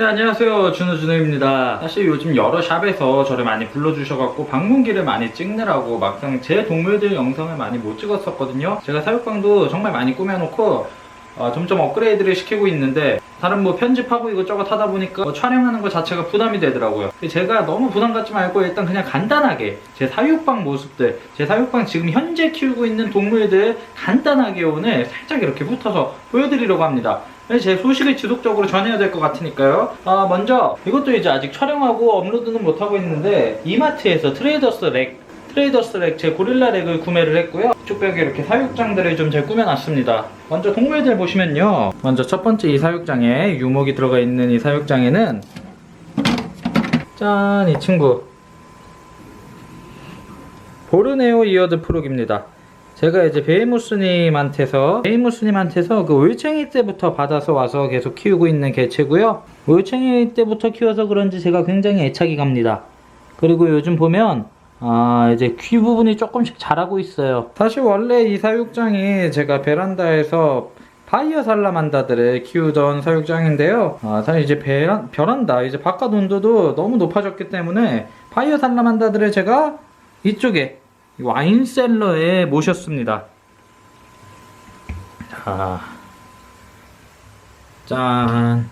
네 안녕하세요. 준우 준우입니다. 사실 요즘 여러 샵에서 저를 많이 불러주셔갖고 방문기를 많이 찍느라고 막상 제 동물들 영상을 많이 못 찍었었거든요. 제가 사육방도 정말 많이 꾸며놓고 어, 점점 업그레이드를 시키고 있는데 다른 뭐 편집하고 이것저것 하다 보니까 뭐 촬영하는 것 자체가 부담이 되더라고요. 제가 너무 부담 갖지 말고 일단 그냥 간단하게 제 사육방 모습들 제 사육방 지금 현재 키우고 있는 동물들 간단하게 오늘 살짝 이렇게 붙어서 보여드리려고 합니다. 네, 제 소식을 지속적으로 전해야 될 것 같으니까요. 아, 먼저 이것도 이제 아직 촬영하고 업로드는 못하고 있는데 이마트에서 트레이더스 렉 트레이더스 렉 제 고릴라 렉을 구매를 했고요. 쪽벽에 이렇게 사육장들을 좀 잘 꾸며놨습니다. 먼저 동물들 보시면요. 먼저 첫 번째 이 사육장에 유목이 들어가 있는 이 사육장에는 짠 이 친구 보르네오 이어드 프록입니다. 제가 이제 베이무스님한테서 베이무스님한테서 그 올챙이 때부터 받아서 와서 계속 키우고 있는 개체고요. 올챙이 때부터 키워서 그런지 제가 굉장히 애착이 갑니다. 그리고 요즘 보면 아 이제 귀 부분이 조금씩 자라고 있어요. 사실 원래 이 사육장이 제가 베란다에서 바이어 살라만다들을 키우던 사육장인데요. 아, 사실 이제 베란, 베란다, 이제 바깥 온도도 너무 높아졌기 때문에 바이어 살라만다들을 제가 이쪽에 이 와인셀러에 모셨습니다. 자, 짠.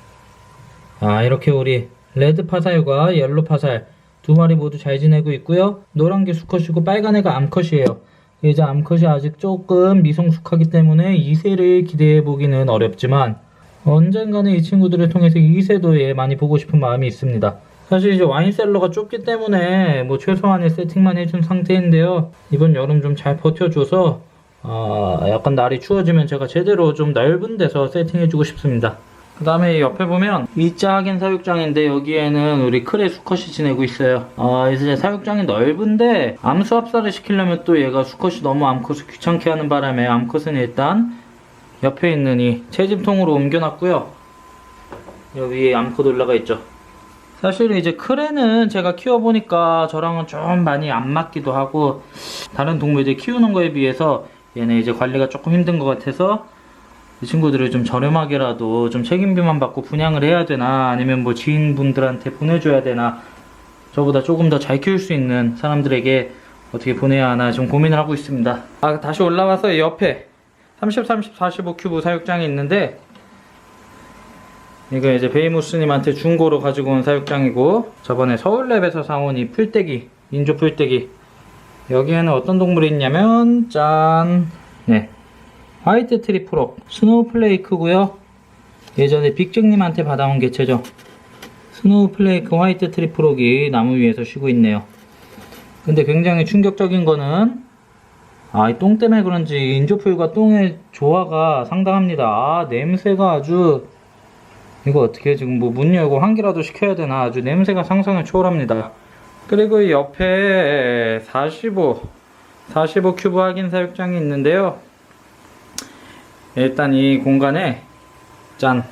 아, 이렇게 우리 레드 파살과 옐로 파살 두 마리 모두 잘 지내고 있고요. 노란 게 수컷이고 빨간 애가 암컷이에요. 이제 암컷이 아직 조금 미성숙하기 때문에 2세를 기대해 보기는 어렵지만 언젠가는 이 친구들을 통해서 2세도 예 많이 보고 싶은 마음이 있습니다. 사실 이제 와인셀러가 좁기 때문에 뭐 최소한의 세팅만 해준 상태인데요. 이번 여름 좀 잘 버텨줘서 아, 약간 날이 추워지면 제가 제대로 좀 넓은 데서 세팅해주고 싶습니다. 그 다음에 옆에 보면 이 작은 사육장인데 여기에는 우리 크레 수컷이 지내고 있어요. 아, 이제 사육장이 넓은데 암수 합사를 시키려면 또 얘가 수컷이 너무 암컷을 귀찮게 하는 바람에 암컷은 일단 옆에 있는 이 채집통으로 옮겨놨고요. 여기 암컷 올라가 있죠. 사실 이제 크레는 제가 키워보니까 저랑은 좀 많이 안 맞기도 하고 다른 동물들 키우는 거에 비해서 얘네 이제 관리가 조금 힘든 것 같아서 이 친구들을 좀 저렴하게라도 좀 책임비만 받고 분양을 해야 되나 아니면 뭐 지인분들한테 보내줘야 되나 저보다 조금 더 잘 키울 수 있는 사람들에게 어떻게 보내야 하나 좀 고민을 하고 있습니다. 아 다시 올라와서 이 옆에 30, 30, 45 큐브 사육장이 있는데 이거 이제 베이무스님한테 중고로 가지고 온 사육장이고 저번에 서울랩에서 사온 이 풀떼기 인조 풀떼기. 여기에는 어떤 동물이 있냐면 짠. 네. 화이트 트리프록 스노우플레이크고요. 예전에 빅잭님한테 받아온 개체죠. 스노우플레이크 화이트 트리프록이 나무 위에서 쉬고 있네요. 근데 굉장히 충격적인 거는 아, 이 똥 때문에 그런지 인조풀과 똥의 조화가 상당합니다. 아, 냄새가 아주 이거 어떻게 지금 뭐 문 열고 환기라도 시켜야 되나 아주 냄새가 상상을 초월합니다. 그리고 이 옆에 45, 45 큐브 확인 사육장이 있는데요. 일단 이 공간에 짠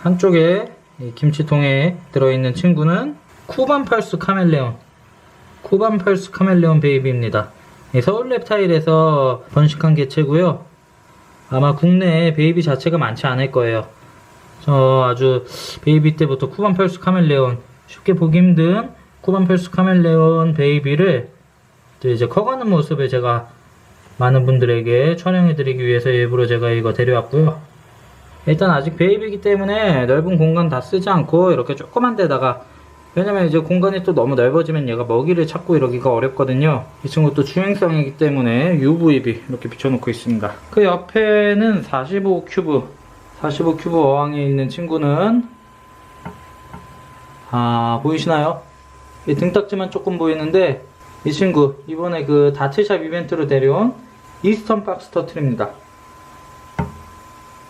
한쪽에 이 김치통에 들어있는 친구는 쿠반 펄스 카멜레온 쿠반 펄스 카멜레온 베이비입니다. 이 서울 랩타일에서 번식한 개체고요. 아마 국내에 베이비 자체가 많지 않을 거예요. 저 아주 베이비 때부터 쿠반 펄스 카멜레온 쉽게 보기 힘든 쿠반 펄스 카멜레온 베이비를 또 이제 커가는 모습을 제가 많은 분들에게 촬영해드리기 위해서 일부러 제가 이거 데려왔고요. 일단 아직 베이비이기 때문에 넓은 공간 다 쓰지 않고 이렇게 조그만 데다가 왜냐면 이제 공간이 또 너무 넓어지면 얘가 먹이를 찾고 이러기가 어렵거든요. 이 친구 또 주행성이기 때문에 UVB 이렇게 비춰놓고 있습니다. 그 옆에는 45 큐브 45 큐브 어항에 있는 친구는 아 보이시나요? 이 등딱지만 조금 보이는데 이 친구 이번에 그 다트샵 이벤트로 데려온 이스턴 박스 터틀입니다.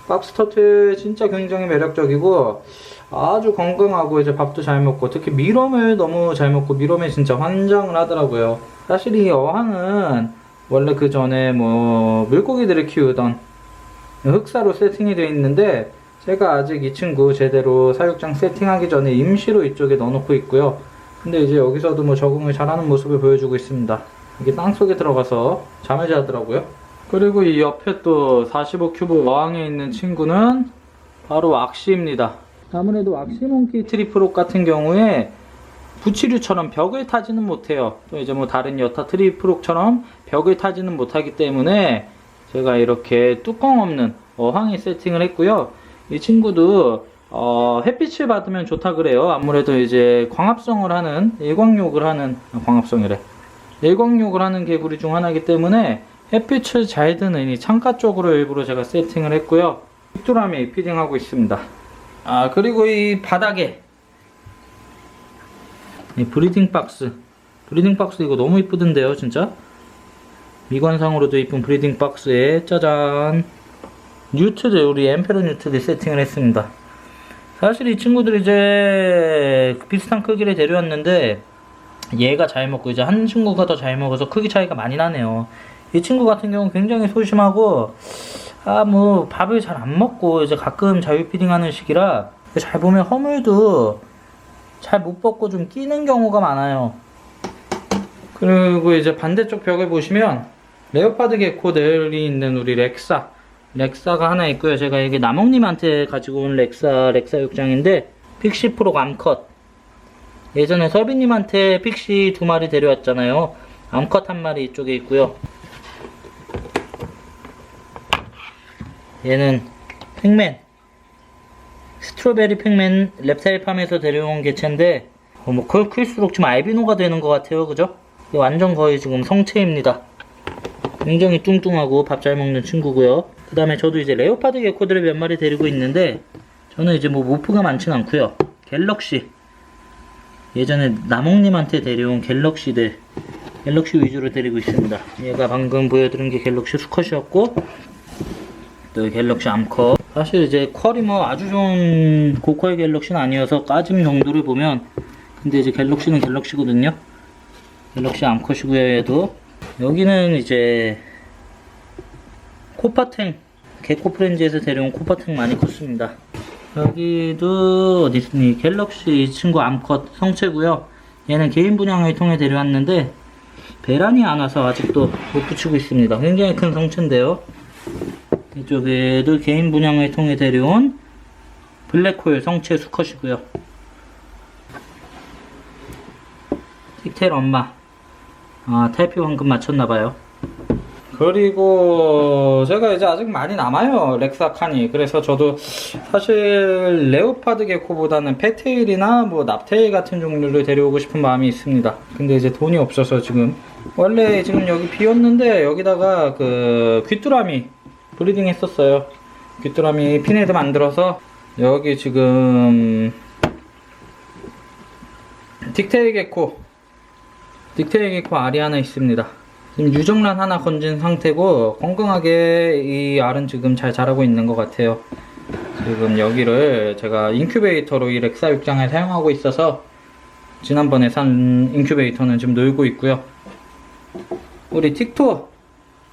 박스 터틀 진짜 굉장히 매력적이고 아주 건강하고 이제 밥도 잘 먹고 특히 미럼을 너무 잘 먹고 미럼에 진짜 환장을 하더라고요. 사실 이 어항은 원래 그 전에 뭐 물고기들을 키우던 흑사로 세팅이 되어 있는데 제가 아직 이 친구 제대로 사육장 세팅하기 전에 임시로 이쪽에 넣어놓고 있고요. 근데 이제 여기서도 뭐 적응을 잘하는 모습을 보여주고 있습니다. 이게 땅속에 들어가서 잠을 자더라고요. 그리고 이 옆에 또 45 큐브 어항에 있는 친구는 바로 악시입니다. 아무래도 왁시몽키 트리프록 같은 경우에 부치류처럼 벽을 타지는 못해요. 또 이제 뭐 다른 여타 트리프록처럼 벽을 타지는 못하기 때문에 제가 이렇게 뚜껑 없는 어항에 세팅을 했고요. 이 친구도 어, 햇빛을 받으면 좋다 그래요. 아무래도 이제 광합성을 하는 일광욕을 하는 아, 광합성이래. 일광욕을 하는 개구리 중 하나이기 때문에 햇빛을 잘 드는 이 창가 쪽으로 일부러 제가 세팅을 했고요. 픽두라미 피딩하고 있습니다. 아 그리고 이 바닥에 이 브리딩 박스 브리딩 박스 이거 너무 이쁘던데요 진짜 미관상으로도 이쁜 브리딩 박스에 짜잔. 뉴트드 우리 엠페로 뉴트드 세팅을 했습니다. 사실 이 친구들 이제 비슷한 크기를 데려왔는데 얘가 잘 먹고 이제 한 친구가 더 잘 먹어서 크기 차이가 많이 나네요. 이 친구 같은 경우는 굉장히 소심하고 아 뭐 밥을 잘 안 먹고 이제 가끔 자유 피딩 하는 시기라 잘 보면 허물도 잘 못 벗고 좀 끼는 경우가 많아요. 그리고 이제 반대쪽 벽을 보시면 레오파드 개코들이 있는 우리 렉사 렉사가 하나 있고요. 제가 여기 남홍님한테 가지고 온 렉사 렉사 육장인데 픽시 프로 암컷 예전에 서비님한테 픽시 두 마리 데려왔잖아요. 암컷 한 마리 이쪽에 있고요. 얘는 팩맨 스트로베리 팩맨 rep타일팜에서 데려온 개체인데 어, 뭐 클, 클수록 좀 알비노가 되는 것 같아요 그죠? 완전 거의 지금 성체입니다 굉장히 뚱뚱하고 밥 잘 먹는 친구고요. 그 다음에 저도 이제 레오파드 개코들을 몇 마리 데리고 있는데 저는 이제 뭐 모프가 많진 않고요. 갤럭시. 예전에 남홍님한테 데려온 갤럭시들 갤럭시 위주로 데리고 있습니다. 얘가 방금 보여드린 게 갤럭시 수컷이었고 또 갤럭시 암컷. 사실 이제 퀄이 뭐 아주 좋은 고퀄 갤럭시는 아니어서 까짐 정도를 보면 근데 이제 갤럭시는 갤럭시거든요. 갤럭시 암컷이고요 얘도 여기는 이제 코파탱 개코 프렌즈에서 데려온 코파탱 많이 컸습니다. 여기도 어디 있니? 갤럭시 이 친구 암컷 성체고요. 얘는 개인 분양을 통해 데려왔는데 배란이 안 와서 아직도 못 붙이고 있습니다. 굉장히 큰 성체인데요. 이쪽에도 개인 분양을 통해 데려온 블랙홀 성체 수컷이고요. 틱텔 엄마. 아, 탈피 황금 맞췄나봐요. 그리고 제가 이제 아직 많이 남아요. 렉사 칸이. 그래서 저도 사실 레오파드 개코보다는 페테일이나 뭐 납테일 같은 종류를 데려오고 싶은 마음이 있습니다. 근데 이제 돈이 없어서 지금 원래 지금 여기 비었는데 여기다가 그 귀뚜라미 브리딩 했었어요. 귀뚜라미 피네드 만들어서 여기 지금 딕테일 개코 딕테일 개코 알이 하나 있습니다. 지금 유정란 하나 건진 상태고 건강하게 이 알은 지금 잘 자라고 있는 것 같아요. 지금 여기를 제가 인큐베이터로 이 렉사 육장을 사용하고 있어서 지난번에 산 인큐베이터는 지금 놀고 있고요. 우리 틱토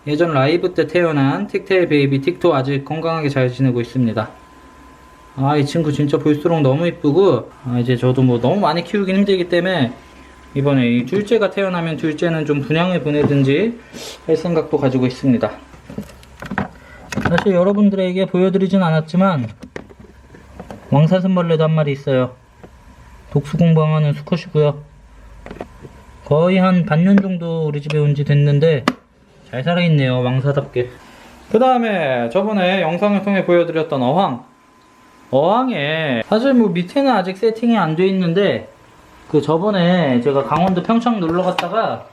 예전 라이브 때 태어난 틱테일 베이비 틱토 아직 건강하게 잘 지내고 있습니다. 아, 이 친구 진짜 볼수록 너무 이쁘고, 아, 이제 저도 뭐 너무 많이 키우긴 힘들기 때문에, 이번에 이 둘째가 태어나면 둘째는 좀 분양을 보내든지 할 생각도 가지고 있습니다. 사실 여러분들에게 보여드리진 않았지만, 왕사슴벌레도 한 마리 있어요. 독수 공방하는 수컷이고요. 거의 한 반년 정도 우리 집에 온 지 됐는데, 잘 살아있네요 왕사답게 그 다음에 저번에 영상을 통해 보여드렸던 어항 어항에 사실 뭐 밑에는 아직 세팅이 안 돼 있는데 그 저번에 제가 강원도 평창 놀러 갔다가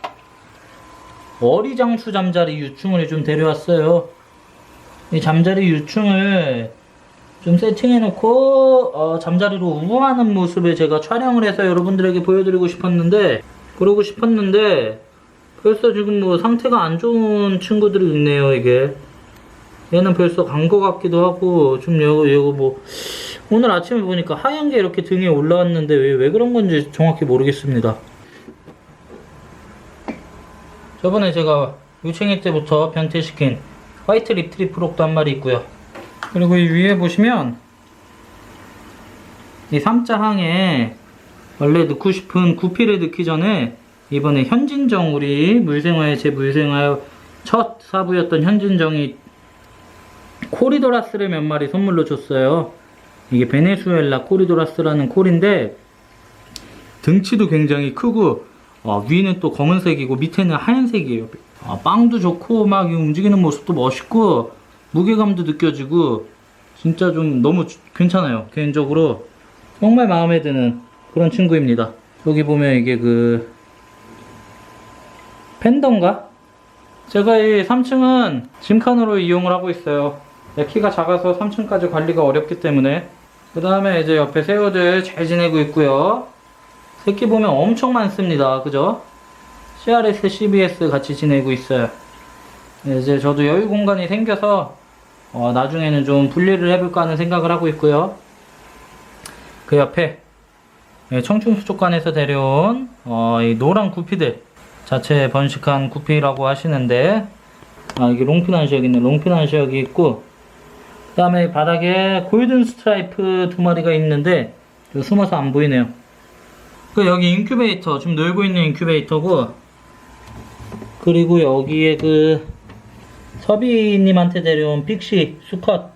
어리장수 잠자리 유충을 좀 데려왔어요. 이 잠자리 유충을 좀 세팅해 놓고 어, 잠자리로 우아하는 모습을 제가 촬영을 해서 여러분들에게 보여드리고 싶었는데 그러고 싶었는데 벌써 지금 뭐 상태가 안 좋은 친구들이 있네요 이게. 얘는 벌써 간거 같기도 하고 좀 이거 이거 뭐 오늘 아침에 보니까 하얀 게 이렇게 등에 올라왔는데 왜, 왜 그런 건지 정확히 모르겠습니다 저번에 제가 유치행 때부터 변태시킨 화이트 립트리 프록도 한 마리 있고요 그리고 이 위에 보시면 이 3자 항에 원래 넣고 싶은 구피를 넣기 전에 이번에 현진정 우리 물생화의 제 물생화 첫 사부였던 현진정이 코리도라스를 몇 마리 선물로 줬어요. 이게 베네수엘라 코리도라스라는 콜인데 등치도 굉장히 크고 어, 위는 또 검은색이고 밑에는 하얀색이에요. 아, 빵도 좋고 막이 움직이는 모습도 멋있고 무게감도 느껴지고 진짜 좀 너무 주- 괜찮아요. 개인적으로 정말 마음에 드는 그런 친구입니다. 여기 보면 이게 그 팬던가? 제가 이 3층은 짐칸으로 이용을 하고 있어요. 내 키가 작아서 3층까지 관리가 어렵기 때문에 그 다음에 이제 옆에 새우들 잘 지내고 있고요. 새끼 보면 엄청 많습니다. 그죠? CRS, CBS 같이 지내고 있어요. 네, 이제 저도 여유 공간이 생겨서 어, 나중에는 좀 분리를 해볼까 하는 생각을 하고 있고요. 그 옆에 예, 청춘수족관에서 데려온 어, 이 노란 구피들 자체 번식한 구피라고 하시는데 아 이게 롱피난시역이 있네 롱피난시역이 있고 그 다음에 바닥에 골든 스트라이프 두 마리가 있는데 저 숨어서 안 보이네요 그 여기 인큐베이터 지금 놀고 있는 인큐베이터고 그리고 여기에 그 서비님한테 데려온 픽시 수컷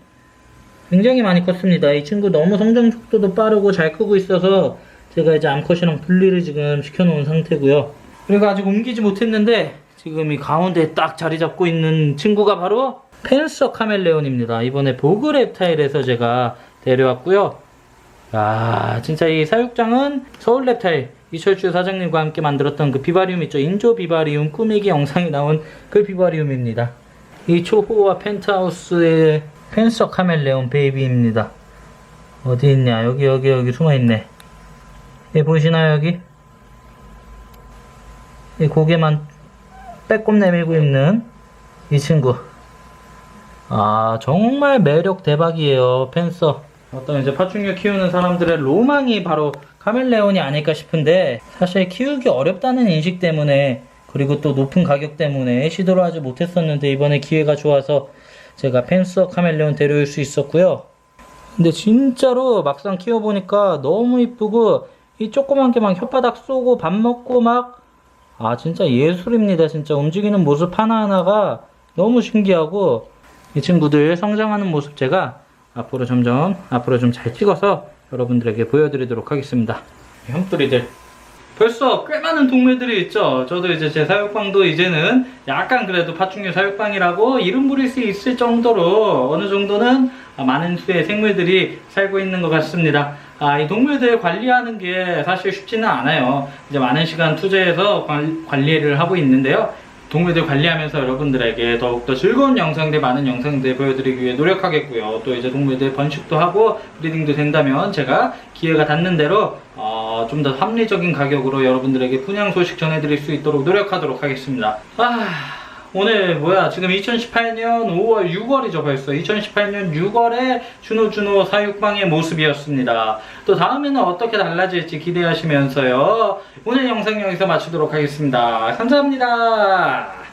굉장히 많이 컸습니다. 이 친구 너무 성장 속도도 빠르고 잘 크고 있어서 제가 이제 암컷이랑 분리를 지금 시켜놓은 상태고요. 그리고 아직 옮기지 못했는데 지금 이 가운데 딱 자리 잡고 있는 친구가 바로 펜서 카멜레온입니다. 이번에 보그 랩타일에서 제가 데려왔고요. 아 진짜 이 사육장은 서울 랩타일 이철주 사장님과 함께 만들었던 그 비바리움 있죠? 인조 비바리움 꾸미기 영상이 나온 그 비바리움입니다. 이 초호와 펜트하우스의 펜서 카멜레온 베이비입니다. 어디 있냐? 여기 여기 여기 숨어있네. 예 보이시나요 여기? 이 고개만 빼꼼 내밀고 있는 이 친구 아 정말 매력 대박이에요 펜서. 어떤 이제 파충류 키우는 사람들의 로망이 바로 카멜레온이 아닐까 싶은데 사실 키우기 어렵다는 인식 때문에 그리고 또 높은 가격 때문에 시도를 하지 못했었는데 이번에 기회가 좋아서 제가 펜서 카멜레온 데려올 수 있었고요. 근데 진짜로 막상 키워보니까 너무 이쁘고 이 조그만 게 막 혓바닥 쏘고 밥 먹고 막 아 진짜 예술입니다 진짜. 움직이는 모습 하나하나가 너무 신기하고 이 친구들 성장하는 모습 제가 앞으로 점점 앞으로 좀 잘 찍어서 여러분들에게 보여드리도록 하겠습니다 형들이들 벌써 꽤 많은 동물들이 있죠 저도 이제 제 사육방도 이제는 약간 그래도 파충류 사육방이라고 이름 부릴 수 있을 정도로 어느 정도는 많은 수의 생물들이 살고 있는 것 같습니다 아, 이 동물들 관리하는 게 사실 쉽지는 않아요. 이제 많은 시간 투자해서 관- 관리를 하고 있는데요. 동물들 관리하면서 여러분들에게 더욱더 즐거운 영상들, 많은 영상들 보여드리기 위해 노력하겠고요. 또 이제 동물들 번식도 하고 브리딩도 된다면 제가 기회가 닿는 대로 어, 좀 더 합리적인 가격으로 여러분들에게 분양 소식 전해드릴 수 있도록 노력하도록 하겠습니다. 아, 오늘 뭐야? 지금 2018년 5월 6월이죠 벌써. 2018년 6월에 준호준호 사육방의 모습이었습니다. 또 다음에는 어떻게 달라질지 기대하시면서요. 오늘 영상 여기서 마치도록 하겠습니다. 감사합니다